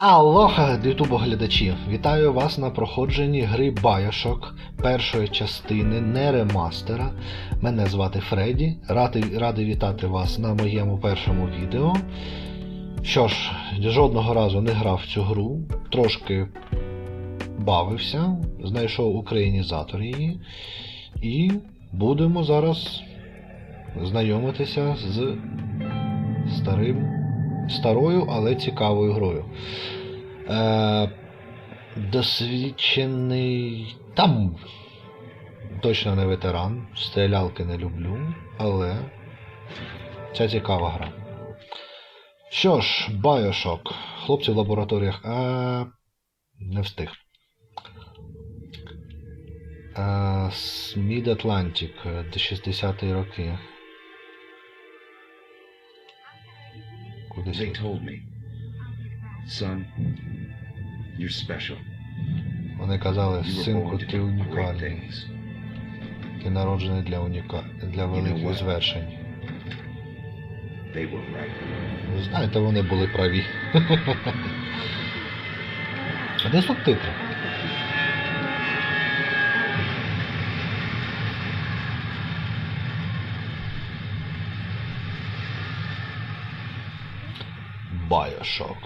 Алоха, ютубоглядачі! Вітаю вас на проходженні гри Bioshock першої частини, не ремастера. Мене звати Фредді. Радий, радий вітати вас на моєму першому відео. Що ж, жодного разу не грав в цю гру, трошки бавився, знайшов українізатор її. І будемо зараз знайомитися з старим старою, але цікавою грою. Е, досвідчений. Там точно не ветеран. Стрілялки не люблю, але це цікава гра. Що ж, Bioshock. Хлопці в лабораторіях. Е, не встиг. Е, Mid Atlantic, 60-ті роки. Кудись. They told me, son, you're special. Вони казали, синку, ти унікальний. Ти народжений для уніка... для великих звершень. They were right. Ви Знаєте, вони були праві. А де субтитри? Bioshock.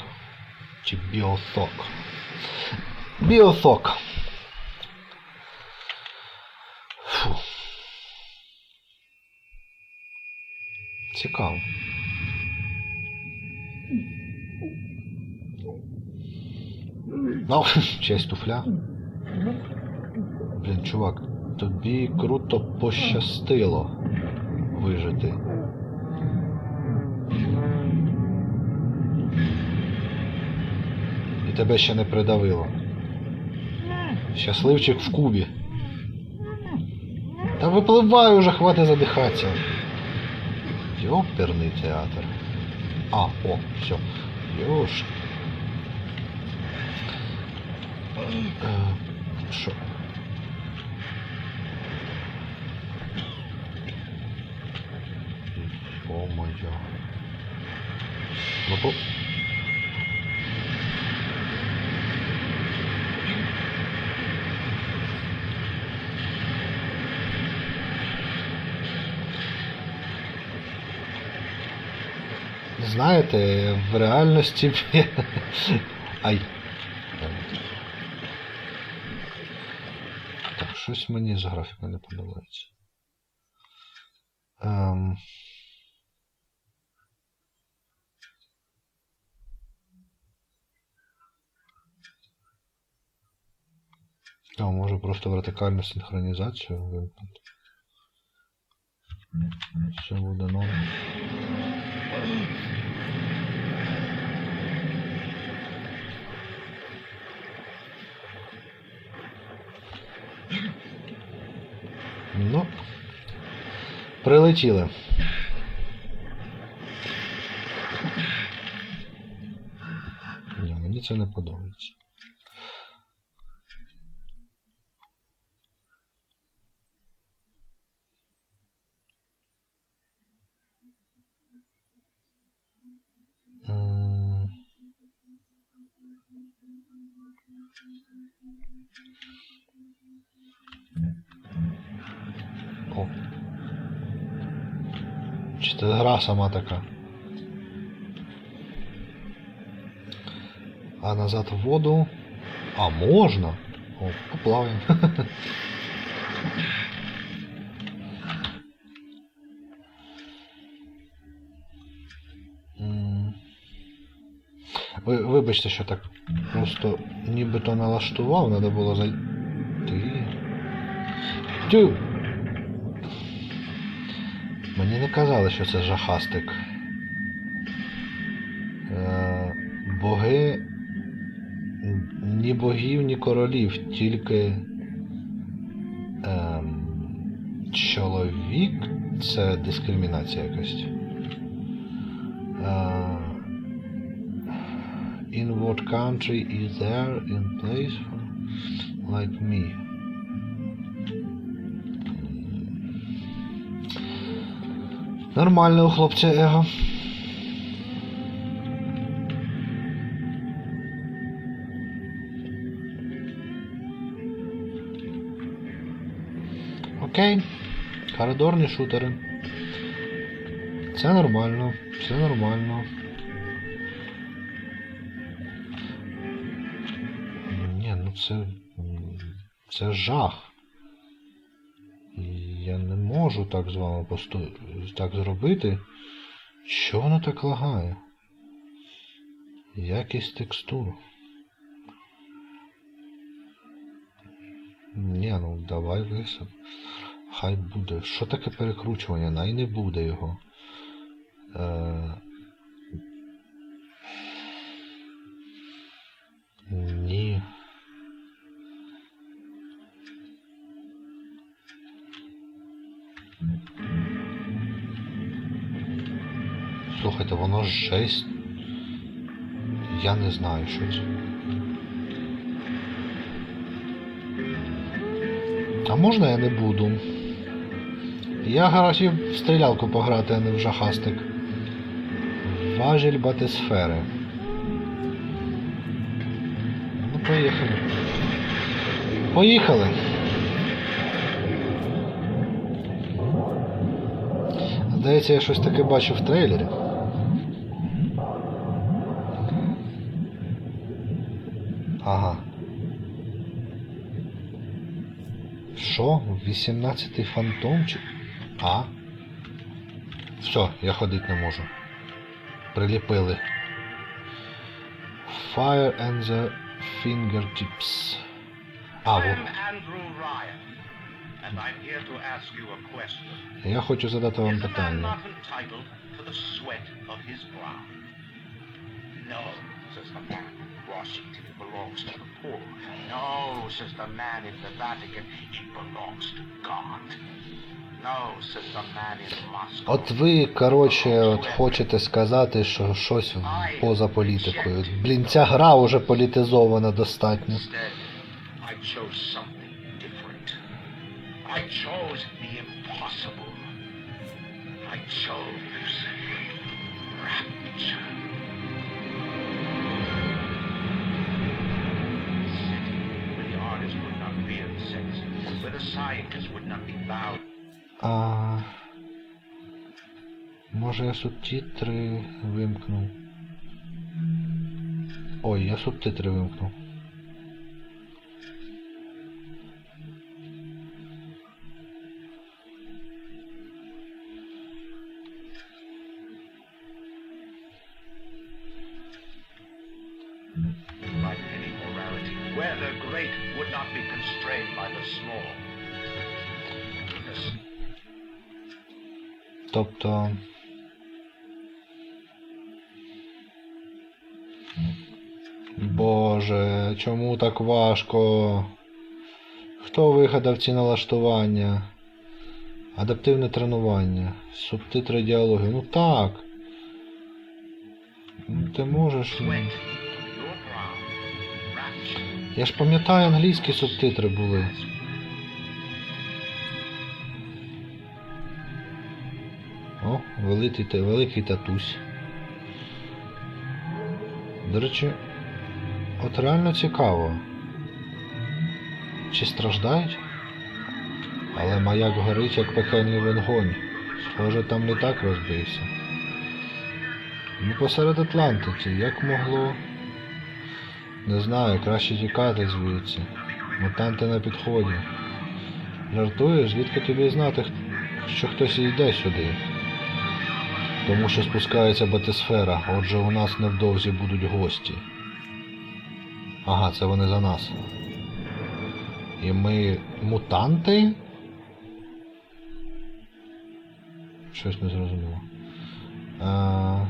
Чи Bioshock. Bioshock. Фу. Цікаво. Ну, честь туфля. Блін, чувак, тобі круто пощастило вижити. Тебе ще не придавило. Щасливчик в кубі. Та випливай уже, хватить задихатися. Йоперний театр. А, о, все. Йош. Е, Що? О-моє. Ну, Знаєте, в реальності. Ай. Так, щось мені з графіка не подобається. Ем... А, може просто вертикальну синхронізацію вимкнути. Все буде норм. Ну, прилетіли. Ні, мені це не подобається. М. Чи це гра сама така? А назад в воду. А можна? О, поплаваємо. Ви, вибачте, що так просто нібито налаштував, треба було за. Ти. Тю! Мені не казали, що це жахастик. Е, боги. Ні богів, ні королів, тільки. Ем, чоловік це дискримінація якась. Е, in what country is there in place for like me? Нормальне у хлопця его. Окей, коридорні шутери. Це нормально, все нормально. Ні, ну це... Це жах. Можу так з вами посту... так зробити. Що воно так лагає? Якість текстур. Ні, ну давай висип. Хай буде. Що таке перекручування? Най не буде його. Е... Слухайте, воно ж жесть. Я не знаю, що це. А можна я не буду? Я хотів в стрілялку пограти, а не в жахастик. Важіль батисфери. Ну, поїхали. Поїхали. Здається, я щось таке бачив в трейлері. Ага. Що? 18-й фантомчик? А? Все, я ходити не можу. Приліпили. Fire and the fingertips. А, I Я хочу задати вам питання. От ви, коротше, от хочете сказати, що щось поза політикою. Блін, ця гра вже політизована достатньо. I chose the impossible. I chose rapture. City where the artist would not be insects, where the scientist would not be bound. A może ja subtitry wymknął? Oj, ja subtitry wymknął. Чому так важко? Хто вигадав ці налаштування? Адаптивне тренування. Субтитри діалогів. Ну так. Ну, Ти можеш. ну. Я ж пам'ятаю, англійські субтитри були. О, великий, великий татусь. До речі, от реально цікаво. Чи страждають? Але маяк горить, як пекельний вогонь. Схоже, там літак розбився. Ну, посеред Атлантики, як могло. Не знаю, краще тікати звідси. Мутанти на підході. Жартуєш, звідки тобі знати, що хтось йде сюди? Тому що спускається батисфера, отже у нас невдовзі будуть гості. Ага, це вони за нас. І ми мутанти? Щось не зрозуміло. А...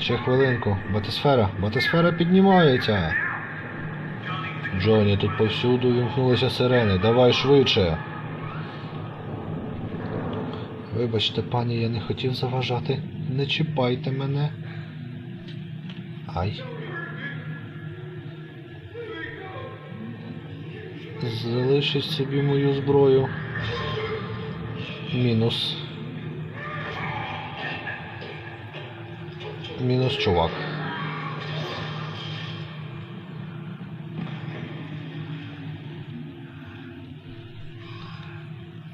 Ще хвилинку. Батисфера. Батисфера піднімається. Джоні, тут повсюду вімкнулися сирени. Давай швидше. Вибачте, пані, я не хотів заважати. Не чіпайте мене. Ай. Залишив собі мою зброю. Мінус. Мінус чувак.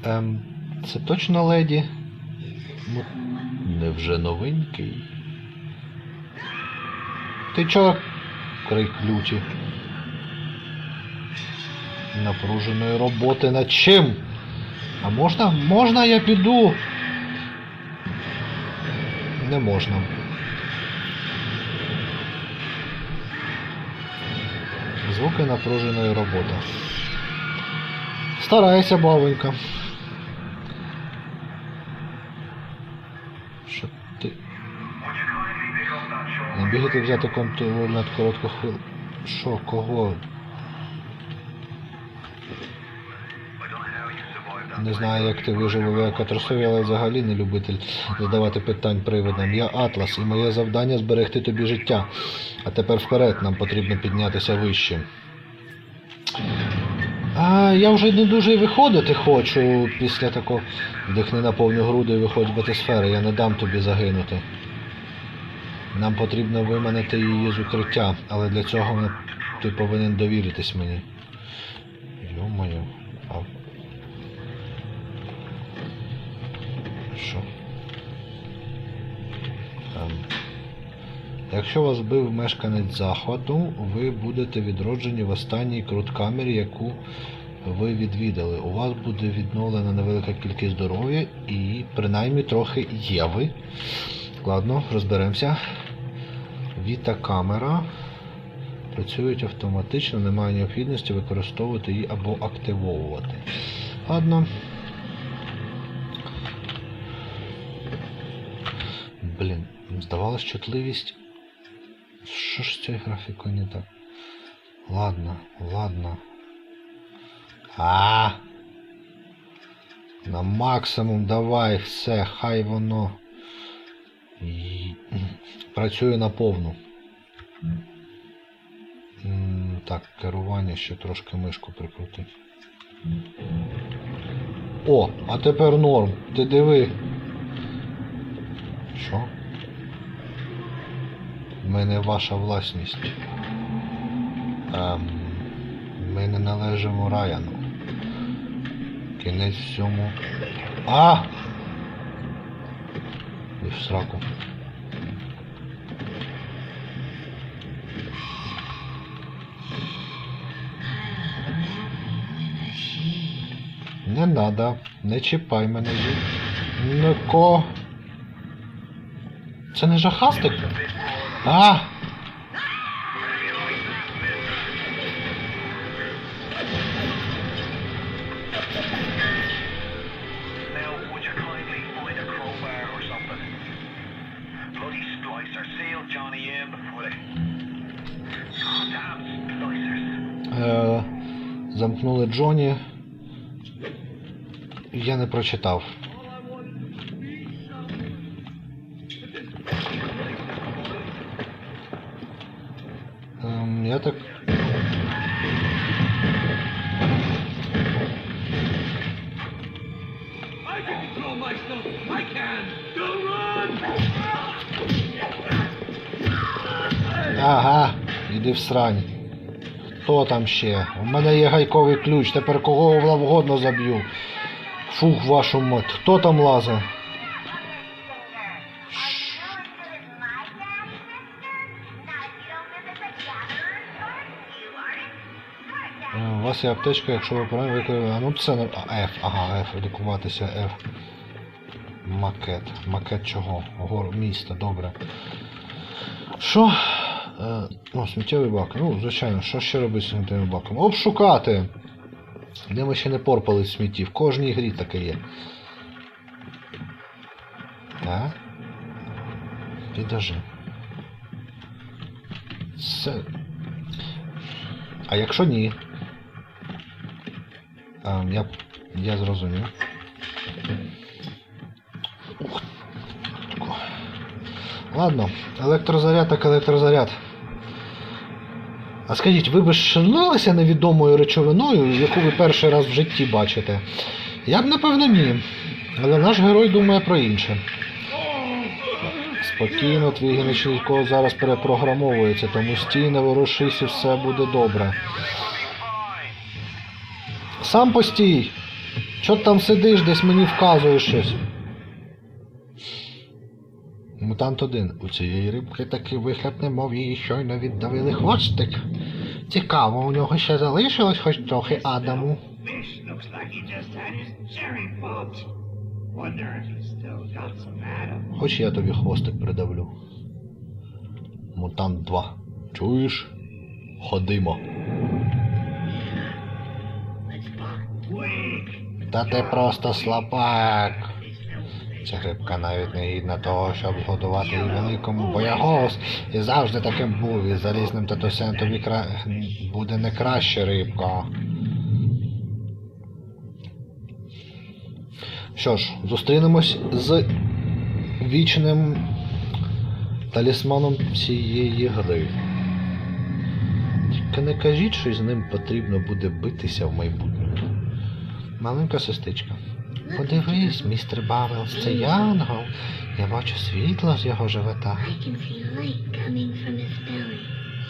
Ем, це точно леді? Невже новенький? Ти чо? Крик люті. Напруженої роботи над чим? А можна? Можна я піду? Не можна. Звуки напруженої роботи. Старайся, бабонька. Бігати взяти контроль над коротку хвилину. Що, кого? Не знаю, як ти вижив у катастрофі, але взагалі не любитель задавати питань привидам. Я Атлас, і моє завдання зберегти тобі життя. А тепер вперед, нам потрібно піднятися вище. А я вже не дуже виходити хочу після такого. Вдихни на повну груди і виходь з батисфери, я не дам тобі загинути. Нам потрібно виманити її з укриття, але для цього ти повинен довіритись мені. Йо-моє. А... Що? Ем. Якщо вас бив мешканець заходу, ви будете відроджені в останній круткамері, яку ви відвідали. У вас буде відновлена невелика кількість здоров'я і принаймні трохи єви. Ладно, розберемося. Віта камера. Працюють автоматично, немає необхідності використовувати її або активовувати. Ладно. Блін, здавалось, чутливість. Що ж з цією графікою не так? Ладно, ладно. А. На максимум давай все, хай воно. Працює на повну. Так, керування ще трошки мишку прикрутить. О, а тепер норм. Ти диви. Що? Ми не ваша власність. Ем, ми не належимо Раяну. Кінець всьому. А! І в сраку. Не надо, не чіпай мене. Нико. Це не жахастик? А! Замкнули Джоні. Я не прочитав. Ем, я так. Ага, іди в срань. Хто там ще? У мене є гайковий ключ, тепер кого вгодно заб'ю. Фух, вашу мать. Хто там лазить? Е, У вас є аптечка, якщо ви правильно. А ну це. F, ага, F, лікуватися F. Макет. Макет чого? Гор міста, добре. Що? Е, ну, сміттєвий бак. Ну, звичайно, що ще робити з сміттєвим баком? Обшукати! Де ми ще не порпали смітті. В кожній грі таке є. А? Підожди. Це. А якщо ні? А, я, я зрозумів. Ух. Ладно, електрозаряд так електрозаряд. А скажіть, ви б шанувалися невідомою речовиною, яку ви перший раз в житті бачите? Я б напевно ні. Але наш герой думає про інше. Спокійно, твій генетичний код зараз перепрограмовується, тому стій, не ворушись і все буде добре. Сам постій. Чо ти там сидиш, десь мені вказуєш щось? Мутант 1. У цієї рибки такий вигляд, немов її щойно віддавили хвостик. Цікаво, у нього ще залишилось хоч трохи Адаму. Хоч я тобі хвостик придавлю. Мутант 2. Чуєш? Ходимо. Та ти просто слабак. Ця грибка навіть не гідна того, щоб згодувати її великому боягос. І завжди таким був. І залізним татусем тобі кра... буде не краще рибка. Що ж, зустрінемось з вічним талісманом цієї гри. Тільки не кажіть, що з ним потрібно буде битися в майбутньому. Маленька сестичка. Подивись, містер Бавелс, це Янгол. Я бачу світло з його живота.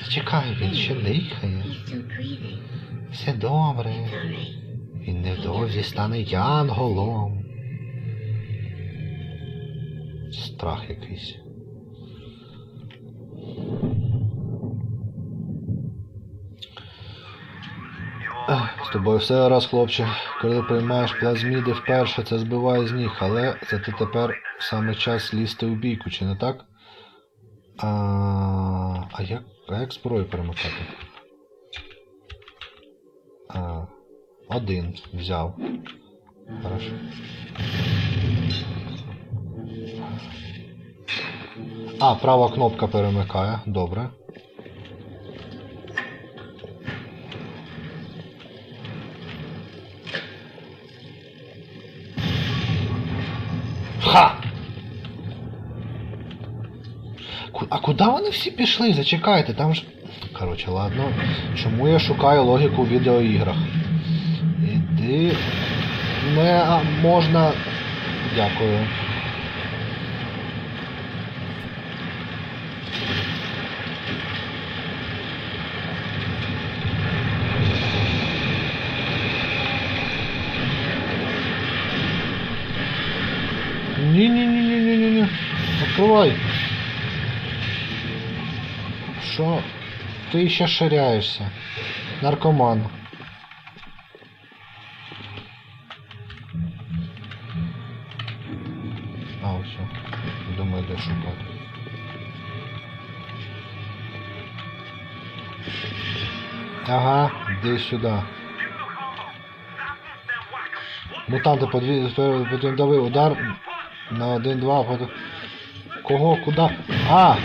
Зачекай, він ще дихає. Все добре. Він невдовзі стане янголом. Страх якийсь. З тобою все гаразд, хлопче. Коли приймаєш плазміди вперше, це збиває з ніг, але зате тепер саме час лізти у бійку, чи не так? А, а як, а як зброю перемикати? А, один взяв. Хорошо. А, права кнопка перемикає. Добре. Куди вони всі пішли? Зачекайте, там ж. Коротше, ладно. Чому я шукаю логіку в відеоіграх? Іди. Не можна. Дякую. Ні-ні-ні-ні-ні-ні. Открывай. Що? Ти ще ширяєшся. Наркоман. А, о. Думаю, де шукати. Ага, іди сюди. Мутанти подві- подвіндовий удар на один-два. Под... Кого? Куда? А!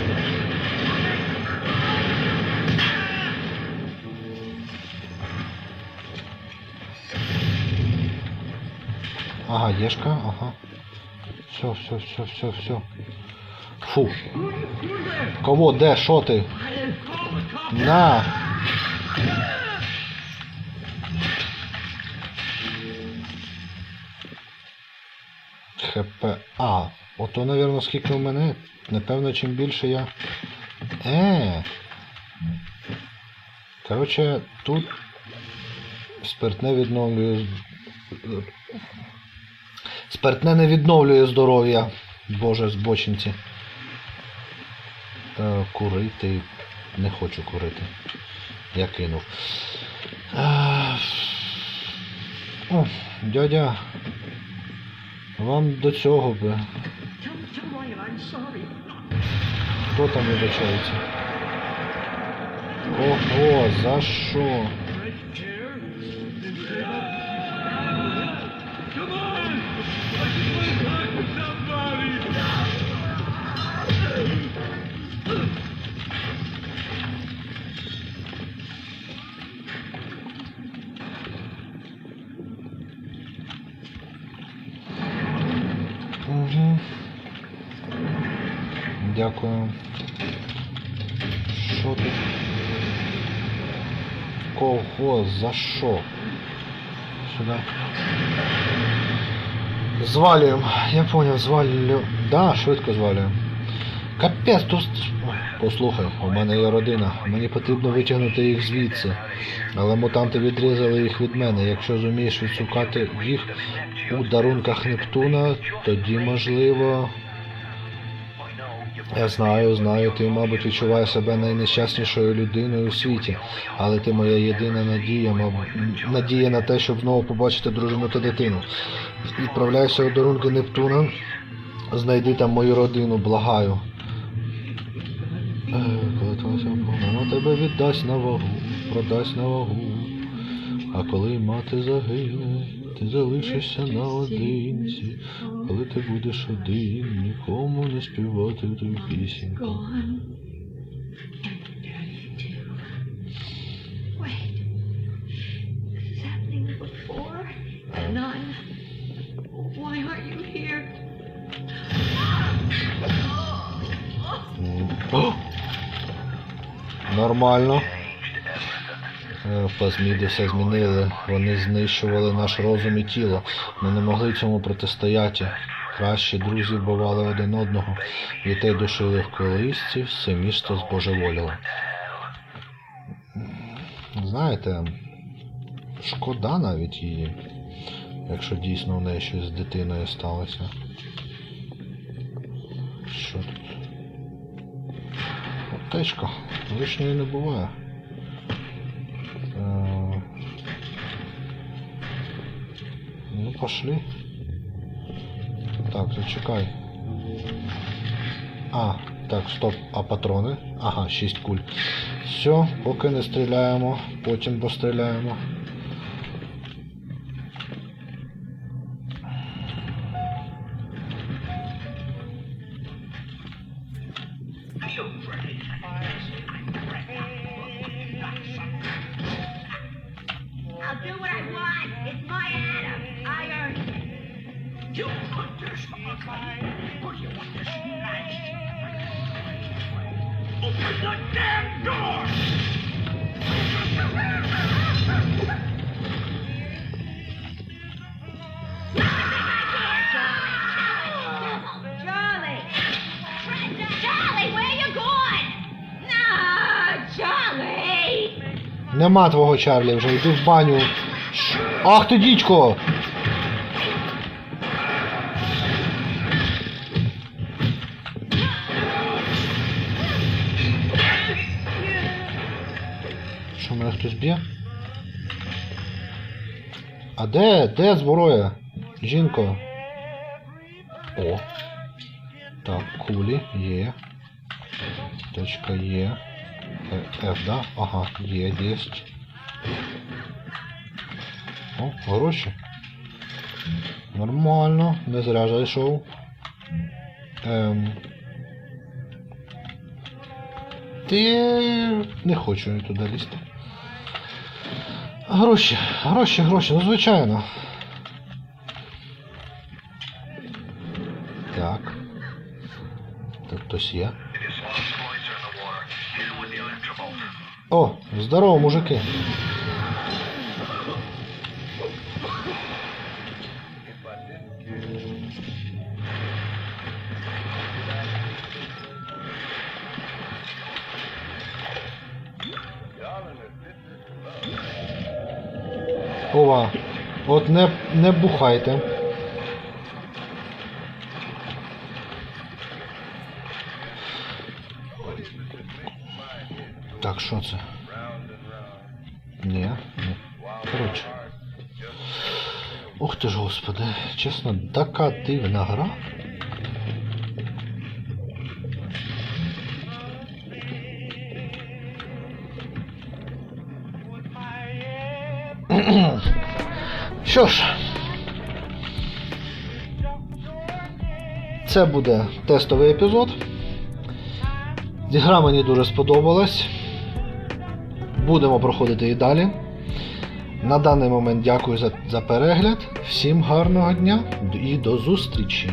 Ага, Ешка, ага. Все, все, все, все, все. Фу. Кого? Де? Що ти? На! ХП. А, ото, напевно, скільки в мене. Напевно, чим більше я. Е. Коротше, тут спиртне відновлює. Спиртне не відновлює здоров'я. Боже, збочинці. Е, курити. Не хочу курити. Я кинув. Е, О, дядя. Вам до цього би. Хто там вибачається? Ого, за що? Що тут? Кого? За що? Сюди. Звалюємо. Я понял, звалю. Да, швидко звалюємо. Капець, тут. Послухай, у мене є родина. Мені потрібно витягнути їх звідси. Але мутанти відрізали їх від мене. Якщо зумієш відшукати їх у дарунках Нептуна, тоді можливо. Я знаю, знаю, ти, мабуть, відчуваєш себе найнещаснішою людиною у світі, але ти моя єдина надія, мабуть, надія на те, щоб знову побачити дружину та дитину. Відправляйся у дарунки Нептуна, знайди там мою родину, благаю. Е, коли вона тебе віддасть на вагу, продасть на вагу. А коли мати загине, ти залишишся наодинці. Коли ти будеш один, нікому не співати ту пісеньку. Нормально. Е, Плазміди все змінили. Вони знищували наш розум і тіло. Ми не могли цьому протистояти. Кращі друзі вбивали один одного. Дітей душили в колисці, все місто збожеволіло. Знаєте, шкода навіть її, якщо дійсно в неї щось з дитиною сталося. Що тут? Аптечка. Лишньої не буває. Пошли. Так, зачекай. А, так, стоп, а патрони? Ага, 6 куль. Все, поки не стріляємо, потім постріляємо. Нема твого Чарлі вже, йди в баню. Ах ти дідько! Що мене хтось б'є? А де? Де зброя? Жінко? О. Так, кулі є. Точка є. Е, F, да? Ага, є, єсть. О, гроші. Нормально, не зря зайшов. Ем. Ти не хочу я туди лізти. Гроші, гроші, гроші, ну звичайно. Так. Тут хтось є. О, здорово, мужики. Ова, от не, не бухайте. Так, що це? Ні, ні. Коротше. Ух ти ж, господи, чесно, така дивна гра. Що ж, це буде тестовий епізод. Гра мені дуже сподобалась. Будемо проходити і далі. На даний момент дякую за, за перегляд. Всім гарного дня і до зустрічі!